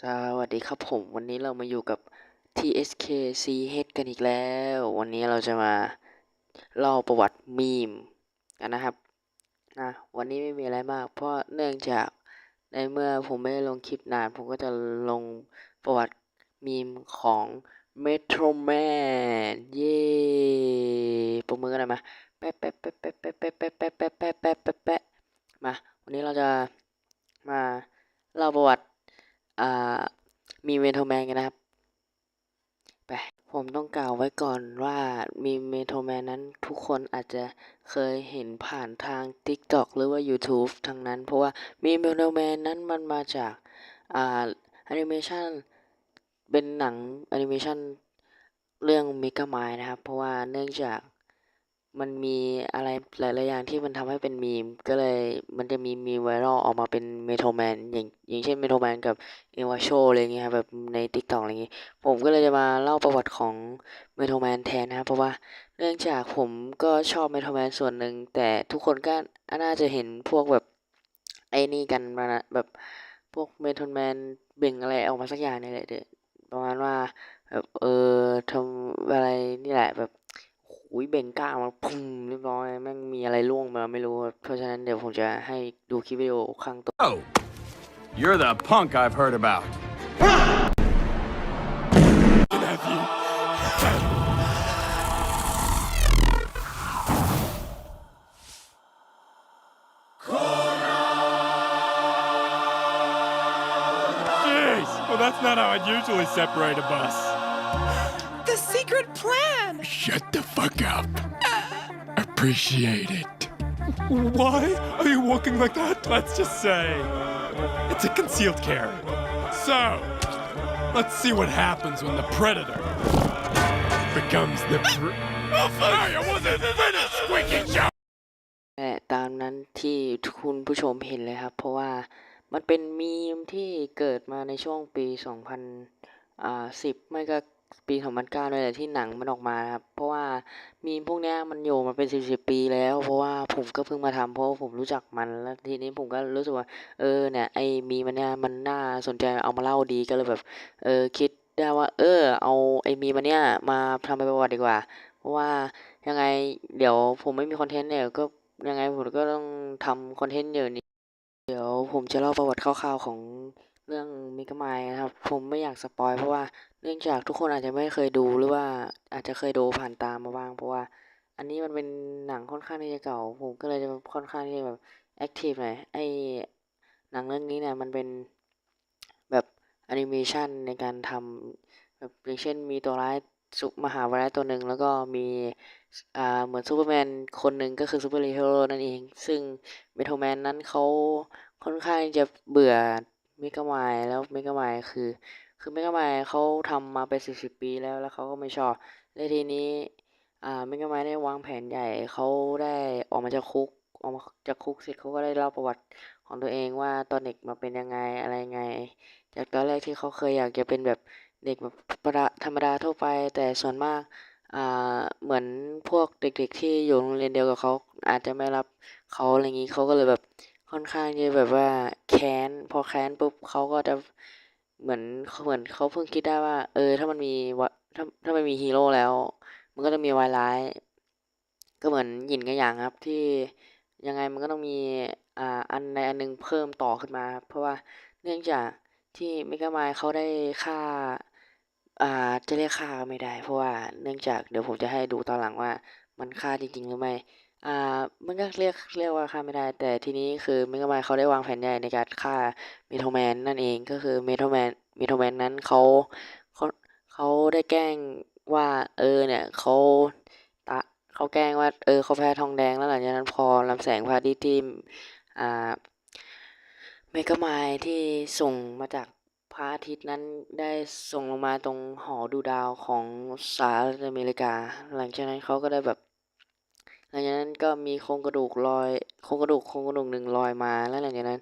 สวัสดีครับผมวันนี้เรามาอยู่กับ TSK CH กันอีกแล้ว วันนี้เราจะมาเล่าประวัติมีมกันนะครับนะวันนี้ไม่มีอะไรมาก เพราะเนื่องจากในเมื่อผมไม่ได้ลงคลิปนาน ผมก็จะลงประวัติมีมของ Metro Man เย้ประมือกันหน่อยมาแป๊ะแป๊ะแป๊ะแป๊ะแป๊ะแป๊ะแป๊ะแป๊ะแป๊ะแป๊ะแป๊ะแป๊ะแป๊ะมาวันนี้เราจะมาเล่าประวัติ อ่ามีเมโทรแมนกันนะครับไปผมต้องกล่าวไว้ก่อนว่ามีเมโทรแมนนั้นทุกคนอาจจะเคยเห็นผ่านทาง TikTok หรือว่า YouTube ทั้งนั้น เพราะว่ามีเมโทรแมนนั้นมันมาจากอ่าแอนิเมชันเป็นหนังแอนิเมชันเรื่อง Mega m i นะครับ เพราะว่าเนื่องจาก มันมีอะไรหลายๆอย่างที่มันทำให้เป็นมีม ก็เลยมันจะมีมีไวรัลออกมาเป็นเมโทรแมนอย่างอย่างเช่นเมโทรแมนกับเอวาโชอะไรเงี้ยครับแบบใน TikTok อะไรเงี้ยผมก็เลยจะมาเล่าประวัติของเมโทรแมนแทนนะครับเพราะว่าเนื่องจากผมก็ชอบเมโทรแมนส่วนหนึ่งแต่ทุกคนก็น่าจะเห็นพวกแบบไอ้นี่กันมานะแบบพวกเมโทรแมนเบ่งอะไรออกมาสักอย่างนี่แหละเดประมาณว่าแบบเออทำอะไรนี่แหละแบบ อุ้ยเบ่งกล้ามมาพุ่มเรียบร้อยแม่งมีอะไรล่วงมาไม่รู้ เพราะฉะนั้นเดี๋ยวผมจะให้ดูคลิปวิดีโอข้างต้น Oh, you're the punk I've heard about. Jeez, well, that's not how I'd usually separate a bus. The secret plan! Shut the fuck up. Appreciate it. Why are you walking like that? Let's just say it's a concealed carry. So, let's see what happens when the predator becomes the. Pre- oh, fuck! I wasn't in a squeaky show! และตามนั้นที่คุณผู้ชมเห็นเลยครับ เพราะว่ามันเป็นมีมที่เกิดมาในช่วงปี 2000อ่า10 ไม่ก็ ปี2009เลยแหละที่หนังมันออกมาครับ เพราะว่ามีพวกเนี้ยมันอยู่มาเป็น10ปีแล้ว เพราะว่าผมก็เพิ่งมาทำเพราะว่าผมรู้จักมันแล้วทีนี้ผมก็รู้สึกว่า เออเนี่ยไอ้มีมันเนี่ยมันน่าสนใจเอามาเล่าดีก็เลยแบบ เออคิดได้ว่า เออ เอาไอ้มีมันเนี่ยมาทำเป็นประวัติดีกว่า เพราะว่ายังไงเดี๋ยวผมไม่มีคอนเทนต์เนี่ยก็ยังไงผมก็ต้องทำคอนเทนต์อยู่นี้เดี๋ยวผมจะเล่าประวัติคร่าวๆของ เรื่องมิกามายนะครับ ผมไม่อยากสปอยเพราะว่าเนื่องจากทุกคนอาจจะไม่เคยดูหรือว่าอาจจะเคยดูผ่านตามมาบ้าง เพราะว่า อันนี้มันเป็นหนังค่อนข้างที่จะเก่า ผมก็เลยจะค่อนข้างที่จะแบบแอคทีฟหน่อยไอหนังเรื่องนี้เนี่ยมันเป็นแบบแอนิเมชันในการทำแบบอย่างเช่นมีตัวร้ายสุมหาวิทยาลัยตัวหนึ่งแล้วก็มีอ่าเหมือนซูเปอร์แมนคนหนึ่งก็คือซูเปอร์ฮีโร่นั่นเอง ซึ่งเมทัลแมนนั้นเขาค่อนข้างจะเบื่อ เมกามายแล้วเมกามายคือ คือเมกามายเขาทำมาเป็นสิบสิบปีแล้วแล้วเขาก็ไม่ชอบและทีนี้ อ่าเมกามายได้วางแผนใหญ่เขาได้ออกมาจากคุกออกมาจากคุกเสร็จเขาก็ได้เล่าประวัติของตัวเองว่าตอนเด็กมาเป็นยังไงอะไรไง จากตอนแรกที่เขาเคยอยากจะเป็นแบบเด็กแบบธรรมดาทั่วไป แต่ส่วนมากอ่าเหมือนพวกเด็กๆที่อยู่โรงเรียนเดียวกับเขาอาจจะไม่รับเขาอะไรอย่างนี้เขาก็เลยแบบ ค่อนข้างจะแบบว่าแค้น พอแค้นปุ๊บเขาก็จะเหมือนเหมือนเขาเพิ่งคิดได้ว่า เออ ถ้ามันมีวถ้าถ้ามันมีฮีโร่แล้ว มันก็จะมีวายร้าย ก็เหมือนหยินกับหยางครับที่ยังไงมันก็ต้องมีอ่าอันใดอันหนึงเพิ่มต่อขึ้นมาครับเพราะว่าเนื่องจากที่เมกามายเขาได้ฆ่าอ่าจะเรียกฆ่าก็ไม่ได้ เพราะว่าเนื่องจากเดี๋ยวผมจะให้ดูตอนหลังว่ามันฆ่าจริง ๆ หรือไม่ อ่ามันก็เรียกเรียกว่าฆ่าไม่ได้ แต่ทีนี้คือเมกามาเขาได้วางแผนใหญ่ในการฆ่าเมทัลแมนนั่นเองก็คือเมทัลแมนเมทัลแมนนั้นเขาเขาเขาได้แกล้งว่า เออเนี่ยเขาตะเขาแกล้งว่า เออเขาแพ้ทองแดงแล้วหลังจากนั้นพอลำแสงพระอาทิตย์ที่อ่าเมกะไมล์ที่ส่งมาจากพระอาทิตย์นั้นได้ส่งลงมาตรงหอดูดาวของสหรัฐอเมริกา หลังจากนั้นเขาก็ได้แบบ หลังจากนั้นก็มีโครงกระดูกลอยโครงกระดูกโครงกระดูกหนึ่งลอยมาแล้วหลังจากนั้น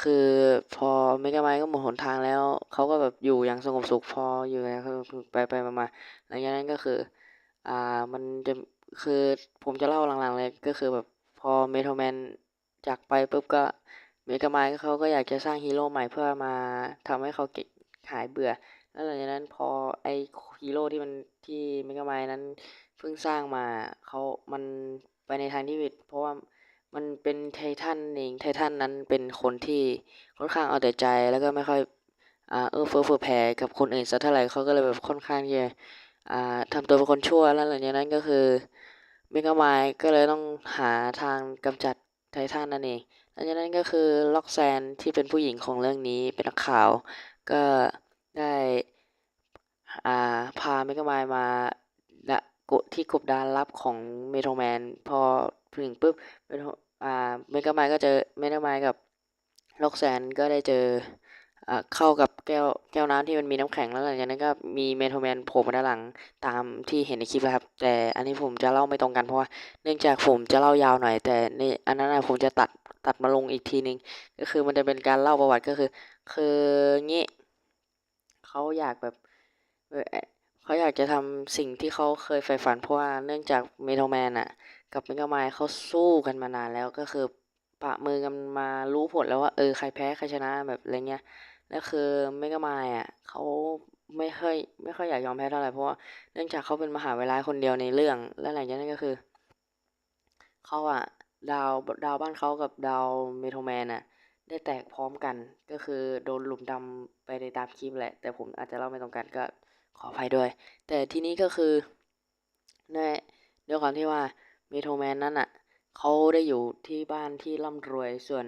คือพอเมกะไมล์ก็หมดหนทางแล้วเขาก็แบบอยู่อย่างสงบสุขพออยู่อย่างสงบสุขไปไปมาหลังจากนั้นก็คือ อ่ามันจะคือผมจะเล่าหลังๆเลยก็คือแบบพอเมทัลแมนจากไปปุ๊บก็เมกาไมายเขาก็อยากจะสร้างฮีโร่ใหม่เพื่อมาทำให้เขาเก่งหายเบื่อแล้วหลังจากนั้นพอไอฮีโร่ที่มันที่เมกะไมนั้น เพิ่งสร้างมาเขามันไปในทางที่ผิดเพราะว่ามันเป็นไททันเองไททันนั้นเป็นคนที่ค่อนข้างเอาแต่ใจแล้วก็ไม่ค่อยอ่าเออเฟื้อเผื่อแผ่กับคนอื่นสักเท่าไหร่เขาก็เลยแบบค่อนข้างที่จะอ่าทำตัวเป็นคนชั่วแล้วหลังจากนั้นก็คือเมกะไมก็เลยต้องหาทางกำจัดไททันนั่นเองหลังจากนั้นก็คือล็อกแซนที่เป็นผู้หญิงของเรื่องนี้เป็นนักข่าว ก็ได้อ่าพาเมกะไมล์มาละ ที่กบดานลับของเมโทรแมนพอถึงปุ๊บเมโทรอ่าเมกะไมล์ก็เจอเมกะไมล์กับล็อกแซนก็ได้เจออ่าเข้ากับแก้วแก้วน้ำที่มันมีน้ำแข็งแล้วหลังจากนั้นก็มีเมโทรแมนโผล่มาด้านหลังตามที่เห็นในคลิปแล้วครับ แต่อันนี้ผมจะเล่าไม่ตรงกันเพราะว่าเนื่องจากผมจะเล่ายาวหน่อย แต่ในอันนั้นผมจะตัดตัดมาลงอีกทีนึงก็คือมันจะเป็นการเล่าประวัติก็คือ คืองี้เขาอยากแบบ เขาอยากจะทำสิ่งที่เขาเคยใฝ่ฝันเพราะว่าเนื่องจากเมทัลแมนอะกับเมกาไมล์เขาสู้กันมานานแล้วก็คือปะมือกันมารู้ผลแล้วว่าเออใครแพ้ใครชนะแบบอะไรเงี้ยแล้วคือเมกาไมล์อะเขาไม่ค่อยไม่ค่อยอยากยอมแพ้เท่าไหร่เพราะว่าเนื่องจากเขาเป็นมหาวิทยาลัยคนเดียวในเรื่อง และหลังจากนั้นก็คือเขาอะดาวดาวบ้านเขากับดาวเมทัลแมนอะ ได้แตกพร้อมกันก็คือโดนหลุมดำไปในตามคลิปแหละ แต่ผมอาจจะเล่าไม่ตรงกันก็ ขออภัยด้วย แต่ที่นี้ก็คือในด้วยความที่ว่าเมโทแมนนั้นอะเขาได้อยู่ที่บ้านที่ร่ำรวยส่วน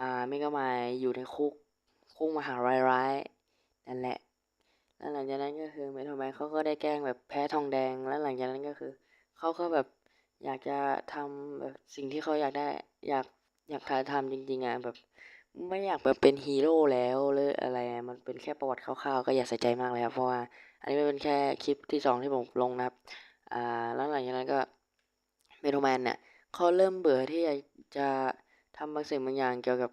อ่าเมกามายอยู่ในคุกคุกมหาร้ายร้ายๆนั่นแหละแล้วหลังจากนั้นก็คือเมโทแมนเขาก็ได้แกล้งแบบแพ้ทองแดงแล้วหลังจากนั้นก็คือเขาก็แบบอยากจะทำแบบสิ่งที่เขาอยากได้อยากอยากถ่ายทำจริงๆอะแบบ ไม่อยากแบบเป็นฮีโร่แล้วหรืออะไร มันเป็นแค่ประวัติคร่าวๆก็อย่าใส่ใจมากเลยครับ เพราะว่า อันนี้มันเป็นแค่คลิปที่สองที่ผมลงนะครับ อ่า แล้วหลังจากนั้นก็เมโทแมนเนี่ยเขาเริ่มเบื่อที่จะจะทำบางสิ่งบางอย่างเกี่ยวกับ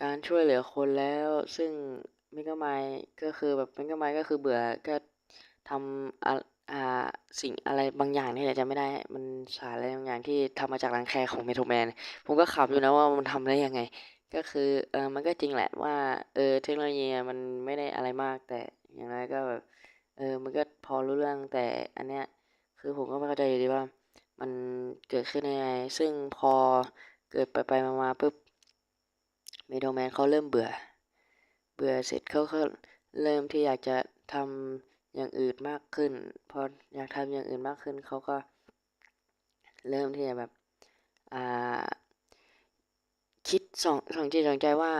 การช่วยเหลือคนแล้ว ซึ่งเมกะไมก็คือแบบเมกะไมก็คือเบื่อก็ทำอะอ่าสิ่งอะไรบางอย่างนี่แหละจะไม่ได้ มันสารอะไรบางอย่างที่ทำมาจากรังแคของเมโทแมน ผมก็ขำอยู่นะว่ามันทำได้ยังไง ก็คือเออมันก็จริงแหละว่าเออเทคโนโลยีมันไม่ได้อะไรมากแต่อย่างไรก็แบบเออมันก็พอรู้เรื่องแต่อันเนี้ยคือผมก็ไม่เข้าใจอยู่ดีว่า มันเกิดขึ้นยังไงซึ่งพอเกิดไปไปมามาปุ๊บเมโดแมนเขาเริ่มเบื่อ เบื่อเสร็จเขาก็เริ่มที่อยากจะทำอย่างอื่นมากขึ้น พออยากทำอย่างอื่นมากขึ้นเขาก็เริ่มที่จะแบบอ่า คิดสองสองจิตสองใจว่า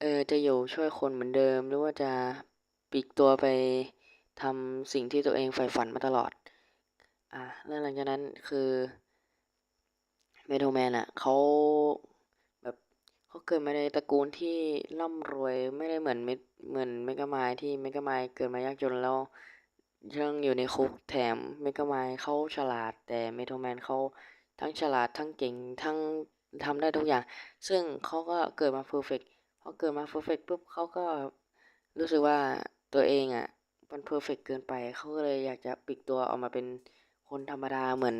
เออจะอยู่ช่วยคนเหมือนเดิม หรือว่าจะปลีกตัวไปทำสิ่งที่ตัวเองใฝ่ฝันมาตลอด อ่าแล้วหลังจากนั้นคือเมโทแมนอะเขาแบบเขาเกิดมาในตระกูลที่ร่ำรวยไม่ได้เหมือนเมเหมือนเมกะไมล์ที่เมกะไมล์เกิดมายากจนแล้วยังอยู่ในคุกแถมเมกะไมล์เขาฉลาด แต่เมโทแมนเขาทั้งฉลาดทั้งเก่งทั้ง ทำได้ทุกอย่าง ซึ่งเขาก็เกิดมาเพอร์เฟกพอเกิดมาเพอร์เฟกปุ๊บเขาก็รู้สึกว่าตัวเองอะมันเพอร์เฟกเกินไปเขาก็เลยอยากจะปลีกตัวออกมาเป็นคนธรรมดาเหมือน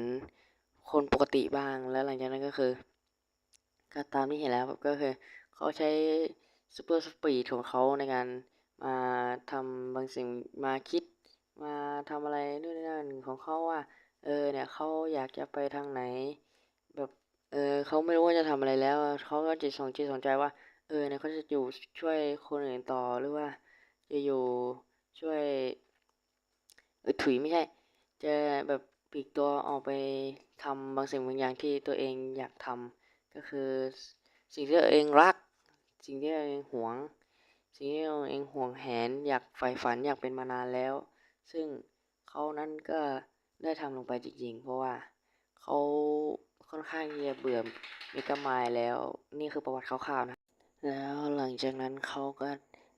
คนปกติบ้างแล้วหลังจากนั้นก็คือก็ตามที่เห็นแล้วก็คือเขาใช้ซูเปอร์สปีดของเขาในการมาทำบางสิ่งมาคิดมาทำอะไรนู่นนี่นั่นของเขาว่า เออเนี่ยเขาอยากจะไปทางไหน แบบ เออเขาไม่รู้ว่าจะทำอะไรแล้วเขาก็จิตสองจิตสองใจว่า เออเนี่ยเขาจะอยู่ช่วยคนอื่นต่อหรือว่า จะอยู่ช่วยเออถุยไม่ใช่ จะแบบปลีกตัวออกไปทำบางสิ่งบางอย่างที่ตัวเองอยากทำก็คือสิ่งที่ตัวเองรัก สิ่งที่ตัวเองหวง สิ่งที่ตัวเองห่วงแหนอยากใฝ่ฝันอยากเป็นมานานแล้ว ซึ่งเขานั้นก็ได้ทำลงไปจริงๆ เพราะว่าเขา ค่อนข้างที่จะเบื่อเมกะมล์แล้วนี่คือประวัติคร่าวๆนะ แล้วหลังจากนั้นเขาก็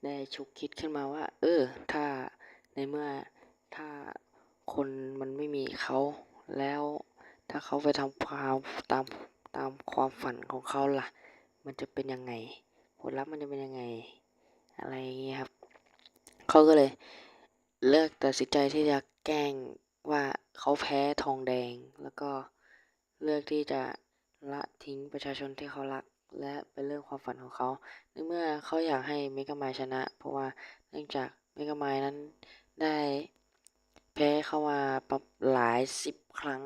ได้ฉุกคิดขึ้นมาว่า เออ ถ้าในเมื่อถ้าคนมันไม่มีเขาแล้วถ้าเขาไปทำความตามตามความฝันของเขาล่ะ มันจะเป็นยังไง ผลลัพธ์มันจะเป็นยังไง อะไรอย่างเงี้ยครับเขาก็เลยเลือกตัดสินใจที่จะแกล้งว่าเขาแพ้ทองแดงแล้วก็ เลือกที่จะละทิ้งประชาชนที่เขารัก และเป็นเรื่องความฝันของเขาในเมื่อเขาอยากให้เมก a ไม n ชนะ เพราะว่าเนื่องจากเมก a ไม n นั้นได้แพ้เข้ามาปรับหลายสิบครั้ง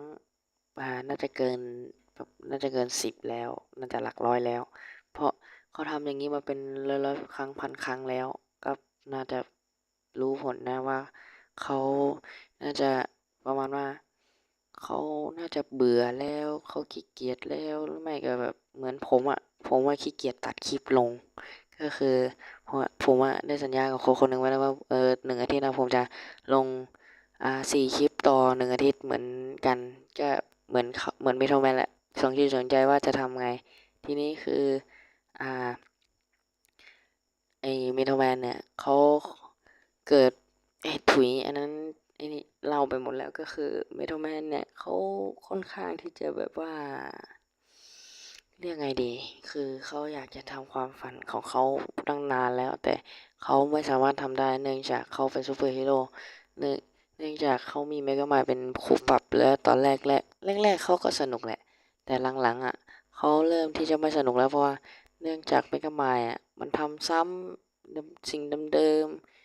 น่าจะเกินน่าจะเกินสิบแล้ว น่าจะหลักร้อยแล้ว เพราะเขาทำอย่างนี้มาเป็นร้อยร้อยครั้งพันครั้งแล้ว ก็น่าจะรู้ผลนะว่าเขาน่าจะประมาณว่า เขาน่าจะเบื่อแล้วเขาขี้เกียจแล้วหรือไม่ก็แบบเหมือนผมอะผมว่าขี้เกียจตัดคลิปลง ก็คือผมอะผมอะได้สัญญากับคนคนหนึ่งไว้แล้วว่าเออหนึ่งอาทิตย์นะผมจะลงอ่าสี่คลิปต่อหนึ่งอาทิตย์เหมือนกันก็เหมือนเขาเหมือนเมทัลแมนแหละสองที่สนใจว่าจะทำไง ทีนี้คืออ่าไอเมทแมนเนี่ยเขาเกิดไอถุยอันนั้น ไอ้นี่เล่าไปหมดแล้วก็คือเมทัลแมนเนี่ยเขาค่อนข้างที่จะแบบว่า เรียกไงดี คือเขาอยากจะทำความฝันของเขาตั้งนานแล้ว แต่เขาไม่สามารถทำได้เนื่องจากเขาเป็นซูเปอร์ฮีโร่เนื่องเนื่องจากเขามีเมกะมายเป็นคู่ปรับแล้วตอนแรกแรกแรกๆเขาก็สนุกแหละ แต่หลังๆอะเขาเริ่มที่จะไม่สนุกแล้วเพราะว่าเนื่องจากเมกะมายอะมันทำซ้ำสิ่งเดิมๆ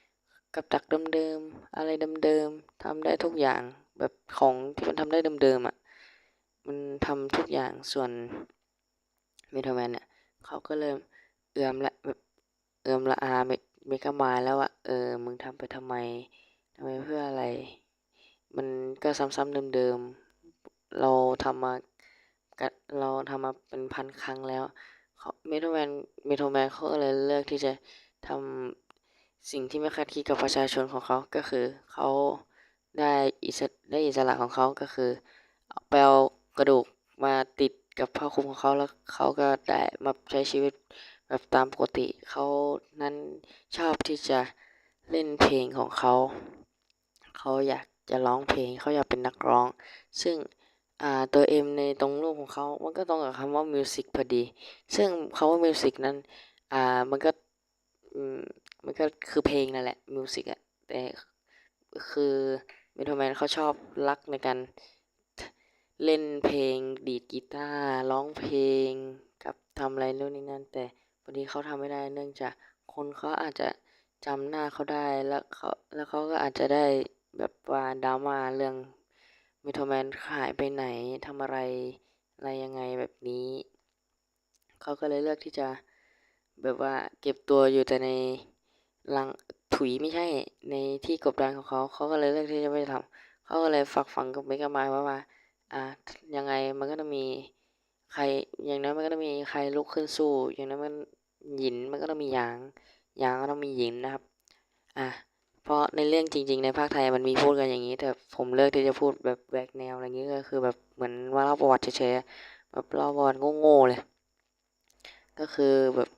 กับดักเดิมๆ อะไรเดิมๆทำได้ทุกอย่างแบบของที่มันทำได้เดิมๆอะ มันทำทุกอย่างส่วนเมทัลแมนเนี่ยเขาก็เริ่มเอือมละแบบเอือมละอาเมกามายแล้วอะเออ มึงทำไปทำไมทำไมเพื่ออะไร มันก็ซ้ำๆเดิมๆ เราทำมาเราทำมาเป็นพันครั้งแล้วเขาเมทัลแมนเมทัลแมนเขาก็เลยเลือกที่จะทำ สิ่งที่ไม่คาดคิดกับประชาชนของเขาก็คือ เขาได้อิสระได้อิสระของเขาก็คือเอาไปเอากระดูกมาติดกับผ้าคลุมของเขาแล้วเขาก็ได้มาใช้ชีวิตแบบตามปกติ เขานั้นชอบที่จะเล่นเพลงของเขา เขาอยากจะร้องเพลง เขาอยากเป็นนักร้อง ซึ่งอ่าตัว M ในตรงรูปของเขา มันก็ตรงกับคำว่า Music พอดี ซึ่งคำว่า Music นั้น มันก็ มันก็คือเพลงนั่นแหละ Music อะแต่คือเมทัลแมนเขาชอบรักในการเล่นเพลงดีดกีตาร์ร้องเพลงกับทำอะไรนู่นนี่นั่นแต่พอดีเขาทำไม่ได้เนื่องจากคนเขาอาจจะจำหน้าเขาได้แล้วเขาแล้วเขาก็อาจจะได้แบบว่าดราม่าเรื่องเมทัลแมนหายไปไหนทำอะไรอะไรยังไงแบบนี้ เขาก็เลยเลือกที่จะแบบว่าเก็บตัวอยู่แต่ใน รังถุยไม่ใช่ในที่กบดานของเขา เขาก็เลยเลือกที่จะไม่ทำเขาก็เลยฝักฝังกับเมกามายว่าว่า อ่า ยังไงมันก็ต้องมีใคร อย่างน้อยมันก็ต้องมีใครลุกขึ้นสู้ อย่างน้อยมันหยินมันก็ต้องมีหยาง หยางก็ต้องมีหยินนะครับ อะ เพราะในเรื่องจริง ๆ ในภาคไทยมันมีพูดกันอย่างนี้ แต่ผมเลือกที่จะพูดแบบแบกแนวอะไรอย่างนี้ก็คือแบบเหมือนว่าเล่าประวัติเฉยๆ แบบเล่าประวัติโง่ๆเลย ก็คือแบบ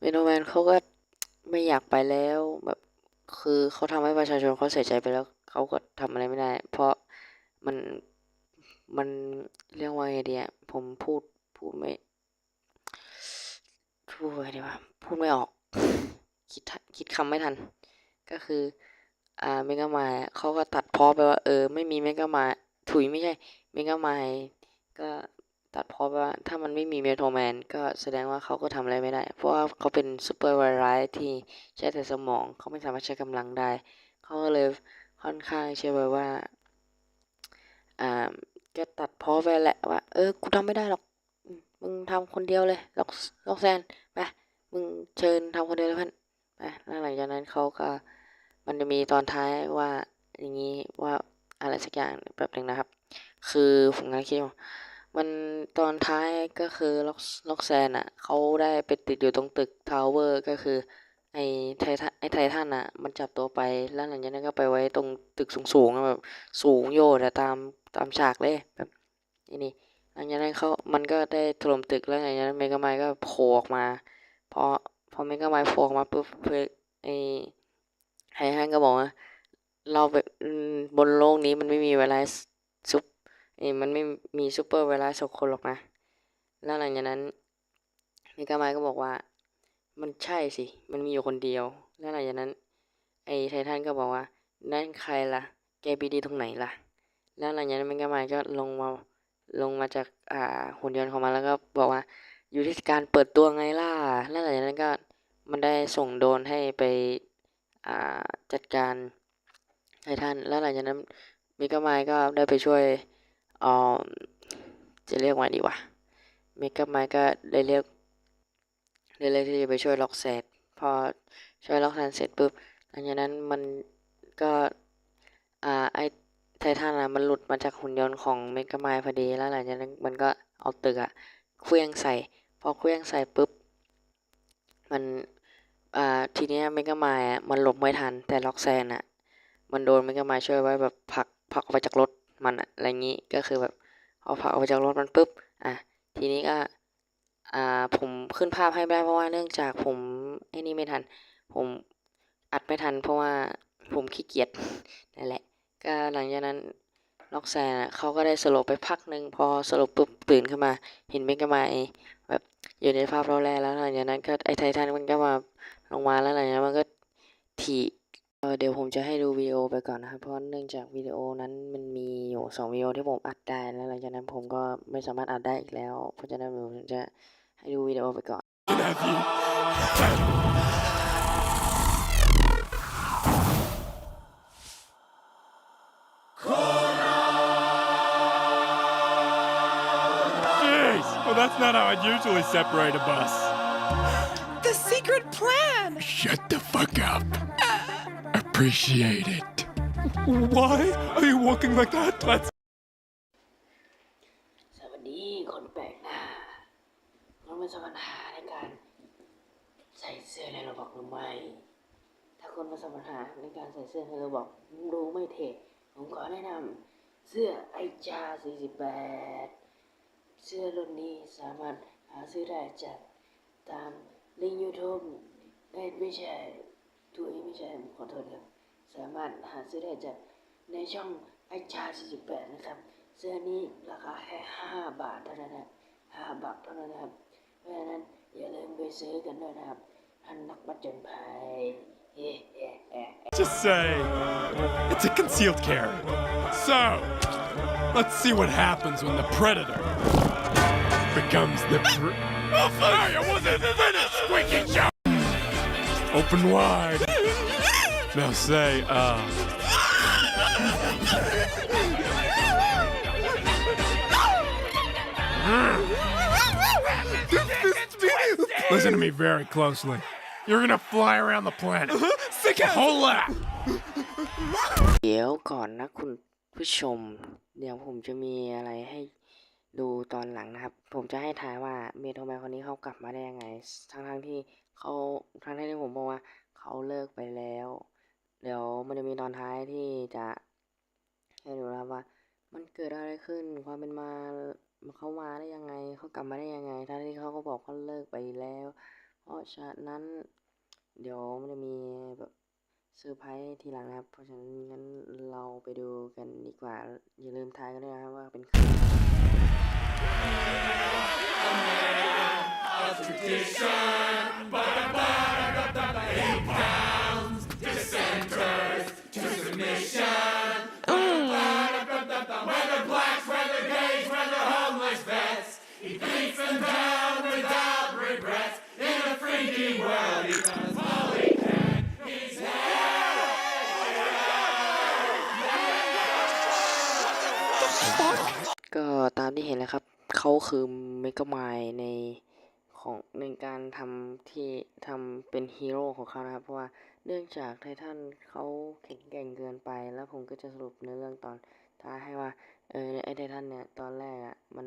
เมโนแมนเขาก็ ไม่อยากไปแล้วแบบคือเขาทำให้ประชาชนเขาเสียใจไปแล้วเขาก็ทำอะไรไม่ได้ เพราะมันมันเรียกว่าไงดีอะผมพูดพูดไม่พูดไงดีวะพูดไม่ออก คิดคิดคำไม่ทัน ก็คือ อ่าเมกามายเขาก็ตัดพ้อไปว่า เออ ไม่มีเมกามายถุยไม่ใช่เมกามายก็ ตัดเพ้อไปว่าถ้ามันไม่มีเมโทแมนก็แสดงว่าเขาก็ทำอะไรไม่ได้ เพราะว่าเขาเป็นซูเปอร์ไวรัสที่ใช้แต่สมองเขาไม่สามารถใช้กำลังได้ เขาก็เลยค่อนข้างเชื่อไปว่าอ่าก็ตัดพ้อไปแหละว่า เออกูทำไม่ได้หรอก มึงทำคนเดียวเลยล็อกล็อกแซนไปมึงเชิญทำคนเดียวเลยเพื่อนไปแล้วหลังจากนั้นเขาก็มันจะมีตอนท้ายว่าอย่างนี้ว่าอะไรสักอย่างแบบหนึ่งนะครับ คือผมกำลังคิดว่า มันตอนท้ายก็คือล็อกล็อกแซนอะเขาได้ไปติดอยู่ตรงตึกทาวเวอร์ก็คือ ไอไททันไอไททันอะ มันจับตัวไปแล้วหลังจากนั้นก็ไปไว้ตรงตึกสูงๆแบบสูงโยดอะตามตามฉากเลยแบบนี่นี่หลังจากนั้นเขามันก็ได้ถล่มตึกแล้วหลังจากนั้นเมกาไมก็โผล่ออกมาพอพอเมกาไมโผล่ออกมาปุ๊บเพื่อไอไททันก็บอกว่าเราแบบบนโลกนี้มันไม่มีไวรัส ซุปเอ้ยมันไม่มีซูเปอร์ไวรัสสกคนหรอกนะ แล้วหลังจากนั้นเมกาไมก็บอกว่า มันใช่สิ มันมีอยู่คนเดียว แล้วหลังจากนั้น ไอ้ไททันก็บอกว่า นั่นใครล่ะ แกไปดีตรงไหนล่ะ แล้วหลังจากนั้นเมกาไมก็ลงมา ลงมาจาก อ่า หุ่นยนต์ของมันแล้วก็บอกว่า อยู่ที่การเปิดตัวไงล่ะ แล้วหลังจากนั้นก็ มันได้ส่งโดนให้ไป อ่า จัดการไททัน แล้วหลังจากนั้นมิกาไมก็ได้ไปช่วย ออจะเรียกว่าดีวะเมิกาไมก็ได้เรียกได้เรียกที่จะไปช่วยล็อกแซดพอช่วยล็อกแซดเสร็จปุ๊บหลังจากนั้นมันก็อ่าไอไททันอะมันหลุดมาจากหุ่นยนต์ของเมกาไมพอดีแล้วหลังจากนั้นมันก็เอาตึกอะเคลื่องใส่ พอเคลื่องใส่ปุ๊บมันอ่าทีเนี้ยเมกาไมอะมันหลบไม่ทันแต่ล็อกแซนอะมันโดนเมกาไมช่วยไว้แบบผลักผลักออกไปจากรถ มันอะอะไรงี้ก็คือแบบเอาผักออกไปจากรถมันปุ๊บอะทีนี้ก็อ่าผมขึ้นภาพให้ไม่ได้เพราะว่าเนื่องจากผมไอ้นี่ไม่ทัน ผมอัดไม่ทัน เพราะว่าผมขี้เกียจนั่นแหละ ก็หลังจากนั้นล็อกแซนเขาก็ได้สลบไปพักหนึ่งพอสลบปุ๊บตื่นขึ้นมา เห็นเมกาไมล์แบบอยู่ในภาพเราแรกแล้วหลังจากนั้นก็ไอ้ไททันมันก็มาลงมาแล้วหลังจากนั้นมันก็ถี เออเดี๋ยวผมจะให้ดูวิดีโอไปก่อนนะครับ เพราะเนื่องจากวิดีโอนั้นมันมีอยู่สองวิดีโอที่ผมอัดได้แล้วหลังจากนั้นผมก็ไม่สามารถอัดได้อีกแล้ว เพราะฉะนั้นผมจะให้ดูวิดีโอไปก่อน Have you? Jeez! Well, that's not how I'd usually separate a bus. The secret plan! Shut the fuck up. Appreciate it. Why are you walking like that? Let's สวัสดีคนแปลกหน้ามันเป็นสปัญหาในการใส่เสื้อในระบบหรือไม่ ถ้าคนประสบปัญหาในการใส่เสื้อในระบบรู้ไม่เท่ผมขอแนะนำเสื้อไอจา48 เสื้อรุ่นนี้สามารถหาซื้อได้จากตามลิงก์ยูทูบเอ้ยไม่ใช่ทูเอ้ยไม่ใช่ขอโทษครับ สามารถหาซื้อได้จากในช่องไอจา48 นะครับ เสื้อนี้ราคาแค่ 5 บาทเท่านั้นนะ5บาทเท่านั้นนะครับ เพราะฉะนั้นอย่าลืมไปซื้อกันด้วยนะครับท่านนักประจนภัยเฮ้เฮ้เฮ้ just say it's a concealed carry. So, let's see what happens when the predator becomes the. Pre- oh, fire! Wasn't it a squeaky show? Open wide. Now say, uh. Listen to me very closely. You're gonna fly around the planet. A whole lap. เดี๋ยวก่อนนะคุณผู้ชม เดี๋ยวผมจะมีอะไรให้ดูตอนหลังนะครับ ผมจะให้ทายว่าเมโทรแมนคนนี้เขากลับมาได้ยังไงทั้งทั้งๆที่เขาทั้งๆที่ผมบอกว่าเขาเลิกไปแล้ว เดี๋ยวมันจะมีตอนท้ายที่จะให้ดูนะครับว่า มันเกิดอะไรขึ้นความเป็นมาเขามาได้ยังไงเขากลับมาได้ยังไงทั้งที่เขาก็บอกเขาเลิกไปแล้ว เพราะฉะนั้น เดี๋ยวมันจะมีแบบเซอร์ไพรส์ทีหลังนะครับ เพราะฉะนั้นงั้นเราไปดูกันดีกว่า อย่าลืมทายกันด้วยนะครับว่าเป็นใคร ก็ตามที่เห็นแล้วครับ เขาคือเมกะไมใน ของในการทำที่ทำเป็นฮีโร่ของเขานะครับ เพราะว่าเนื่องจากไททันเขาแข็งแกร่งเกินไป แล้วผมก็จะสรุปในเรื่องตอนท้ายให้ว่าเออไอไททันเนี่ยตอนแรกอะมัน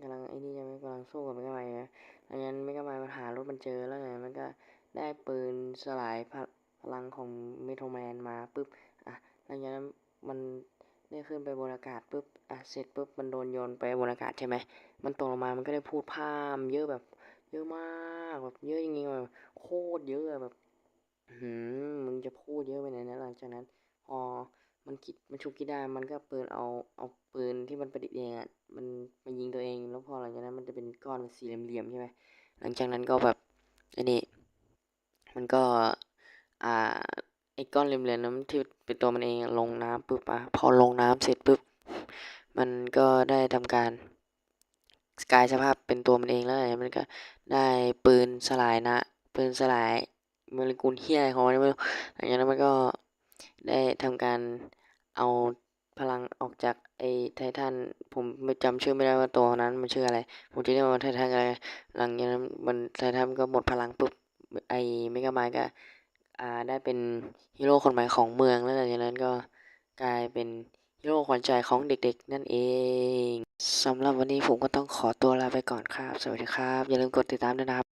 กำลังไอ้นี่ยังไม่กำลังสู้กับเมกะไมล์นะดังนั้นเมกะไมล์มันหารถมันเจอแล้วไงมันก็ได้ปืนสลายพลังของเมโทรแมนมาปุ๊บอะหลังจากนั้นมันได้ขึ้นไปบนอากาศปุ๊บอะเสร็จปุ๊บมันโดนโยนไปบนอากาศใช่ไหมมันตกลงมามันก็ได้พูดพร่ำเยอะแบบ เยอะมากแบบเยอะจริงๆแบบโคตรเยอะแบบหืมมึงจะพูดเยอะไปไหนนะหลังจากนั้นพอมันคิดมันชุบคิดได้มันก็ปืนเอาเอาปืนที่มันประดิษฐ์เองอะมันมายิงตัวเอง แล้วพอหลังจากนั้นมันจะเป็นก้อนเป็นสี่เหลี่ยมๆใช่ไหมหลังจากนั้นก็แบบอันนี้ มันก็ อ่าไอ้ก้อนเหลี่ยมๆนั้นที่เป็นตัวมันเองลงน้ำปุ๊บอะพอลงน้ำเสร็จปุ๊บมันก็ได้ทำการ กายสภาพเป็นตัวมันเองแล้วหลังจากนั้นมันก็ได้ปืนสลายนะ ปืนสลายโมเลกุลเฮียอะไรของมันไม่รู้หลังจากนั้นมันก็ได้ทำการเอาพลังออกจากไอ้ไททันผมไม่จำชื่อไม่ได้ว่าตัวนั้นมันชื่ออะไรผมจะเรียกว่าไททันอะไรหลังจากนั้นมันไททันก็หมดพลังปุ๊บไอ้เมกามายก็อ่าได้เป็นฮีโร่คนใหม่ของเมืองแล้วหลังจากนั้นก็กลายเป็น ฮีโร่ขวัญใจของเด็กๆ นั่นเองสำหรับวันนี้ผมก็ต้องขอตัวลาไปก่อนครับ สวัสดีครับ อย่าลืมกดติดตามด้วยนะครับ